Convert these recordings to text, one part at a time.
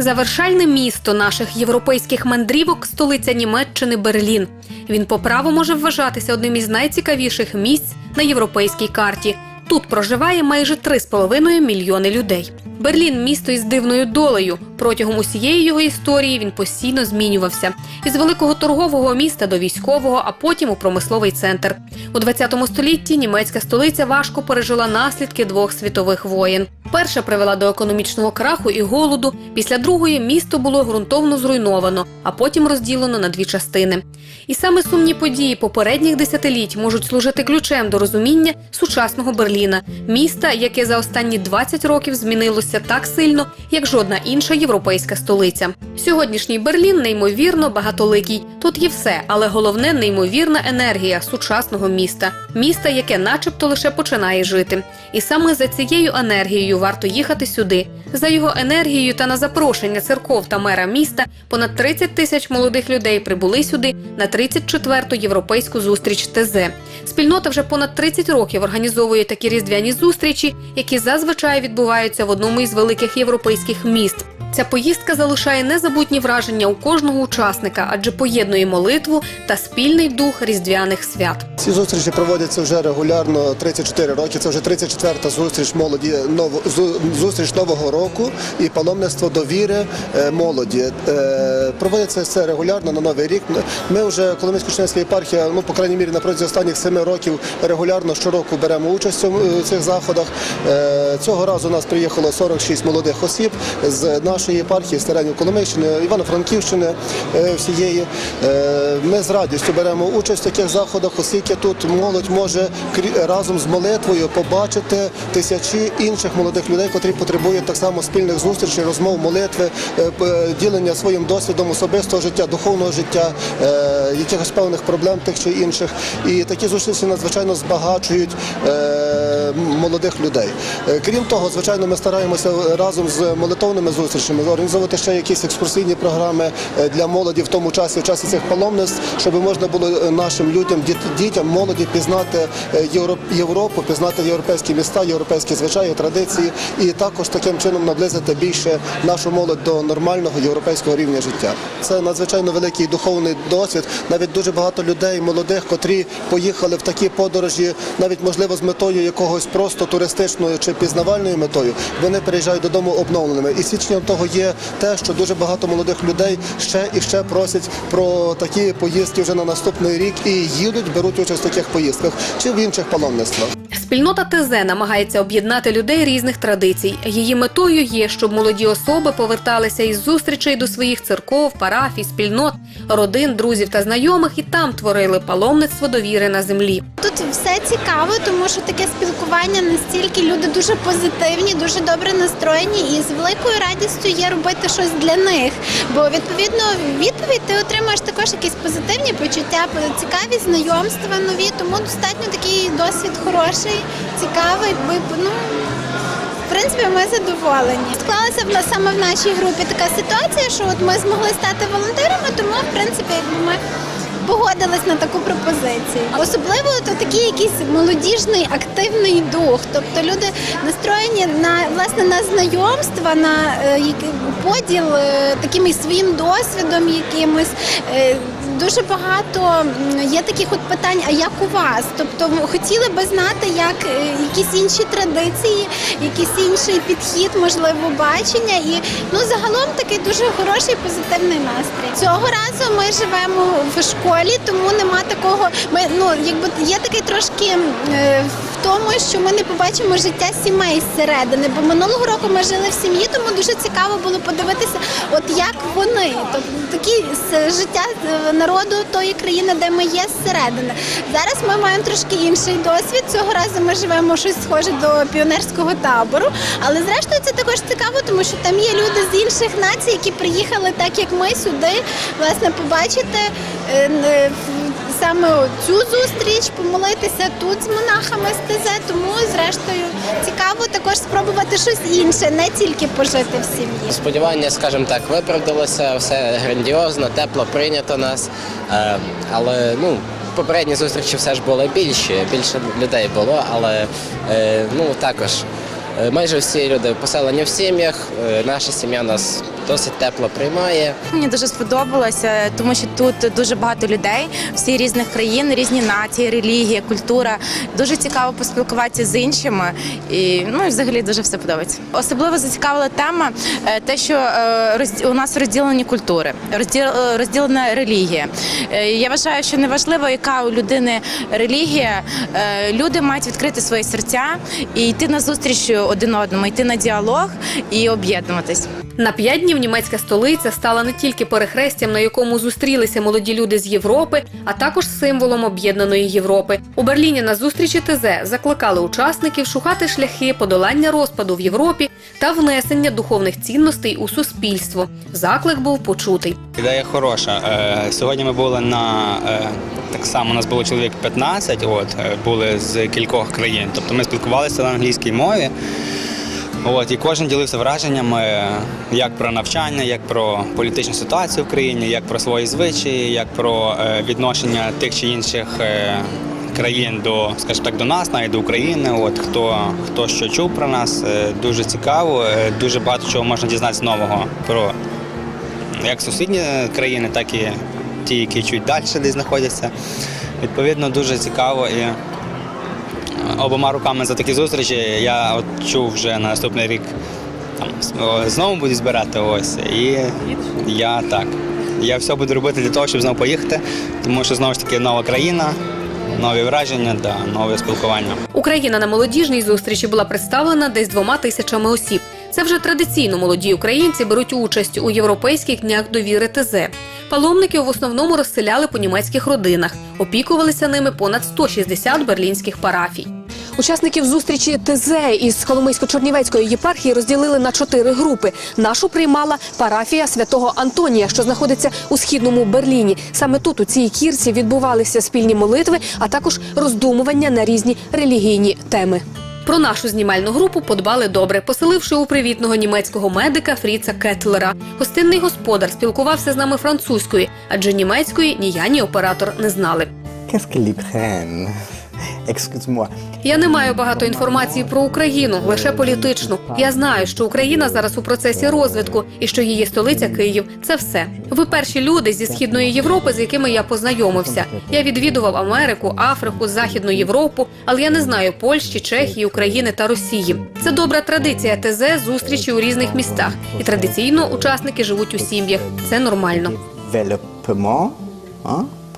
Завершальне місто наших європейських мандрівок столиця Німеччини Берлін. Він по праву може вважатися одним із найцікавіших місць на європейській карті. Тут проживає майже 3,5 мільйони людей. Берлін місто із дивною долею. Протягом усієї його історії він постійно змінювався із великого торгового міста до військового, а потім у промисловий центр. У 20 столітті німецька столиця важко пережила наслідки двох світових воєн. Перша привела до економічного краху і голоду. Після другої місто було ґрунтовно зруйновано, а потім розділено на дві частини. І саме сумні події попередніх десятиліть можуть служити ключем до розуміння сучасного Берліна, міста, яке за останні 20 років змінилося так сильно, як жодна інша європейська столиця. Сьогоднішній Берлін неймовірно багатоликий. Тут є все, але головне неймовірна енергія сучасного міста, міста, яке, начебто, лише починає жити. І саме за цією енергією варто їхати сюди. За його енергією та на запрошення церков та мера міста понад 30 тисяч молодих людей прибули сюди на 34-ту європейську зустріч ТЗ. Спільнота вже понад 30 років організовує такі різдвяні зустрічі, які зазвичай відбуваються в одному із великих європейських міст. Ця поїздка залишає незабутні враження у кожного учасника, адже поєднує молитву та спільний дух різдвяних свят. Ці зустрічі проводяться вже регулярно 34 роки. Це вже 34-та зустріч молоді ново- зустріч нового року і паломництво довіри е, молоді. Е, Проводиться це регулярно на новий рік. Ми вже Коломийсько-Чнянська єпархія, ну по крайній мірі на протязі останніх семи років регулярно щороку беремо участь в цих заходах. Е, Цього разу у нас приїхало 46 молодих осіб з нашої єпархії, Старенів Коломийщини, Івано-Франківщини е, всієї. Е, Ми з радістю беремо участь в таких заходах, оскільки тут молодь може разом з молитвою побачити тисячі інших молодих людей, котрі потребують так само спільних зустрічей, розмов, молитви, е, ділення своїм досвідом особистого життя, духовного життя, е, якихось певних проблем тих чи інших. І такі зустрічі надзвичайно збагачують е, молодих людей. Е, Крім того, звичайно, ми стараємося разом з молитовними зустрічами організовувати ще якісь екскурсійні програми е, для молоді в тому часі, в часі цих паломництв, щоб можна було е, нашим людям, діт- дітям, молоді пізнати Євро- Європу, пізнати європейські міста, європейські звичаї, традиції, і також таким чином наблизити більше нашу молодь до нормального європейського рівня життя. Це надзвичайно великий духовний досвід. Навіть дуже багато людей, молодих, котрі поїхали в такі подорожі, навіть можливо з метою якогось просто туристичною чи пізнавальною метою, вони приїжджають додому обновленими. І свідченням того є те, що дуже багато молодих людей ще і ще просять про такі поїздки вже на наступний рік і їдуть, беруть участь в таких поїздках чи в інших паломництвах. Спільнота ТЗ намагається об'єднати людей різних традицій. Її метою є, щоб молоді особи поверталися із зустрічей до своїх церков, парафій, спільнот, родин, друзів та знайомих і там творили паломництво довіри на землі. Тут все цікаво, тому що таке спілкування настільки люди дуже позитивні, дуже добре настроєні, і з великою радістю є робити щось для них. Бо відповідно відповідь ти отримаєш також якісь позитивні почуття, цікаві знайомства нові, тому достатньо такий досвід хороший, цікавий. Ми ну. В принципі, ми задоволені. Склалася в нас саме в нашій групі така ситуація, що от ми змогли стати волонтерами, тому в принципі, якби ми погодились на таку пропозицію. Особливо то такий якийсь молодіжний активний дух. Тобто люди настроєні на власне на знайомства, на е, поділ е, таким своїм досвідом якимось. Е, Дуже багато є таких от питань, а як у вас? Тобто хотіли би знати, як якісь інші традиції, якийсь інший підхід, можливо, бачення. І ну загалом такий дуже хороший позитивний настрій. Цього разу ми живемо в школі, тому нема такого. Ми ну якби є такий трошки е, тому, що ми не побачимо життя сімей зсередини. Бо минулого року ми жили в сім'ї, тому дуже цікаво було подивитися, от як вони, тобто такі життя е, народу тої країни, де ми є зсередини. Зараз ми маємо трошки інший досвід. Цього разу ми живемо щось схоже до піонерського табору. Але зрештою це також цікаво, тому що там є люди з інших націй, які приїхали так, як ми сюди, власне, побачити. Саме цю зустріч помолитися тут з монахами ТЗ, тому зрештою цікаво також спробувати щось інше, не тільки пожити в сім'ї. Сподівання, скажімо так, виправдалося, все грандіозно, тепло прийнято нас. Е, але ну, попередні зустрічі все ж були більші, більше людей було, але е, ну, також е, майже всі люди поселені в сім'ях. Наша сім'я нас досить тепло приймає. Мені дуже сподобалося, тому що тут дуже багато людей, всі різних країн, різні нації, релігія, культура. Дуже цікаво поспілкуватися з іншими, і ну і взагалі дуже все подобається. Особливо зацікавила тема, е, те, що е, у нас розділені культури, е, розділена релігія. Я вважаю, що неважливо, яка у людини релігія, люди мають відкрити свої серця і йти на зустріч один одному, йти на діалог і об'єднуватись. На п'ять днів німецька столиця стала не тільки перехрестям, на якому зустрілися молоді люди з Європи, а також символом об'єднаної Європи. У Берліні на зустрічі ТЗ закликали учасників шукати шляхи подолання розпаду в Європі та внесення духовних цінностей у суспільство. Заклик був почутий. Ідея хороша. Е, Сьогодні ми були на е, так само. У нас було чоловік 15, От е, були з кількох країн. Тобто ми спілкувалися на англійській мові. От і кожен ділився враженнями як про навчання, як про політичну ситуацію в країні, як про свої звичаї, як про е, відношення тих чи інших е, країн до, скажімо так, до нас, навіть до України. От хто хто що чув про нас, е, дуже цікаво. Дуже багато чого можна дізнатися нового про як сусідні країни, так і ті, які чуть далі десь знаходяться. Відповідно, дуже цікаво і обома руками за такі зустрічі я чув вже на наступний рік там знову буду збирати ось. І я так. Я все буду робити для того, щоб знову поїхати, тому що знову ж таки нова країна, нові враження, да, нове спілкування. Україна на молодіжній зустрічі була представлена десь двома тисячами осіб. Це вже традиційно молоді українці беруть участь у європейських днях довіри ТЗ. Паломників в основному розселяли по німецьких родинах, опікувалися ними понад 160 берлінських парафій. Учасників зустрічі ТЗ із Коломийсько-Чернівецької єпархії розділили на чотири групи. Нашу приймала парафія святого Антонія, що знаходиться у східному Берліні. Саме тут у цій кірці відбувалися спільні молитви, а також роздумування на різні релігійні теми. Про нашу знімальну групу подбали добре, поселивши у привітного німецького медика Фріца Кетлера. Гостинний господар спілкувався з нами французькою, адже німецької ні я, ні оператор не знали. Я не маю багато інформації про Україну, лише політичну. Я знаю, що Україна зараз у процесі розвитку і що її столиця Київ. Це все. Ви перші люди зі східної Європи, з якими я познайомився. Я відвідував Америку, Африку, Західну Європу, але я не знаю Польщі, Чехії, України та Росії. Це добра традиція ТЗ зустрічі у різних містах. І традиційно учасники живуть у сім'ях. Це нормально.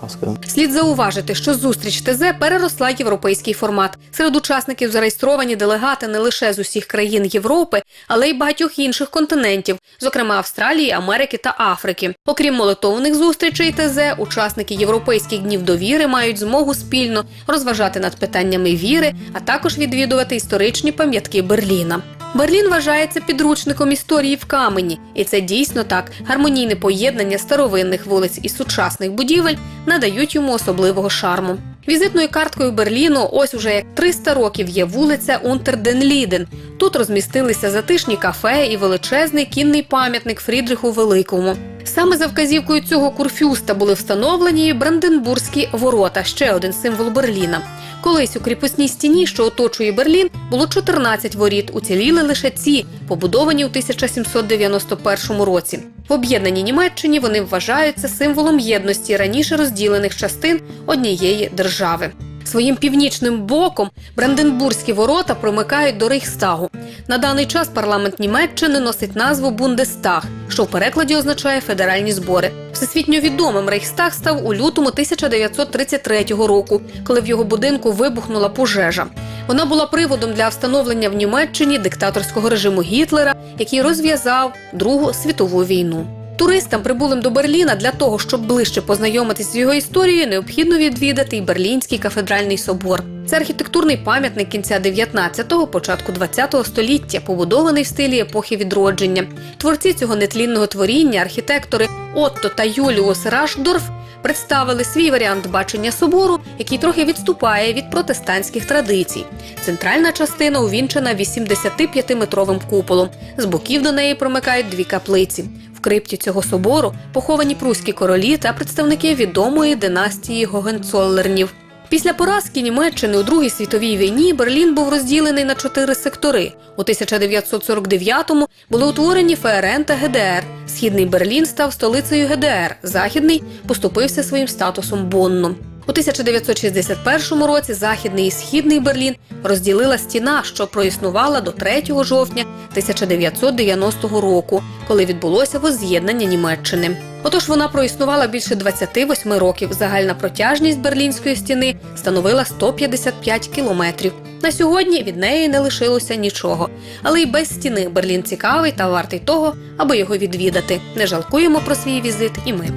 Que Слід зауважити, що зустріч ТЗ переросла європейський формат. Серед учасників зареєстровані делегати не лише з усіх країн Європи, але й багатьох інших континентів, зокрема Австралії, Америки та Африки. Окрім молитовних зустрічей ТЗ, учасники європейських днів довіри мають змогу спільно розважати над питаннями віри, а також відвідувати історичні пам'ятки Берліна. Берлін вважається підручником історії в камені, і це дійсно так. Гармонійне поєднання старовинних вулиць і сучасних будівель надають йому особливого шарму. Візитною карткою Берліну ось уже як 300 років є вулиця Унтерден-Ліден. Тут розмістилися затишні кафе і величезний кінний пам'ятник Фрідриху Великому. Саме за вказівкою цього курфюста були встановлені Бранденбурзькі ворота, ще один символ Берліна. Колись у кріпосній стіні, що оточує Берлін, було 14 воріт. Уціліли лише ці, побудовані у 1791 році. В об'єднаній Німеччині вони вважаються символом єдності раніше розділених частин однієї держави. Своїм північним боком Бранденбурзькі ворота промикають до Рейхстагу. На даний час парламент Німеччини носить назву Бундестаг, що в перекладі означає федеральні збори. Всесвітньо відомим Рейхстаг став у лютому 1933 року, коли в його будинку вибухнула пожежа. Вона була приводом для встановлення в Німеччині диктаторського режиму Гітлера, який розв'язав Другу світову війну. Туристам, прибулим до Берліна, для того, щоб ближче познайомитись з його історією, необхідно відвідати і Берлінський кафедральний собор. Це архітектурний пам'ятник кінця 19-го, початку 20-го століття, побудований в стилі епохи відродження. Творці цього нетлінного творіння, архітектори Отто та Юліус Рашдорф, представили свій варіант бачення собору, який трохи відступає від протестантських традицій. Центральна частина увінчена 85-метровим куполом. З боків до неї промикають дві каплиці. Крипті цього собору поховані пруські королі та представники відомої династії Гогенцоллернів. Після поразки Німеччини у Другій світовій війні Берлін був розділений на чотири сектори. У 1949-му були утворені ФРН та ГДР. Східний Берлін став столицею ГДР, західний поступився своїм статусом Бонну. У 1961 році західний і східний Берлін розділила стіна, що проіснувала до 3 жовтня 1990 року, коли відбулося возз'єднання Німеччини. Отож вона проіснувала більше 28 років. Загальна протяжність берлінської стіни становила 155 кілометрів. На сьогодні від неї не лишилося нічого. Але й без стіни Берлін цікавий та вартий того, аби його відвідати. Не жалкуємо про свій візит і ми.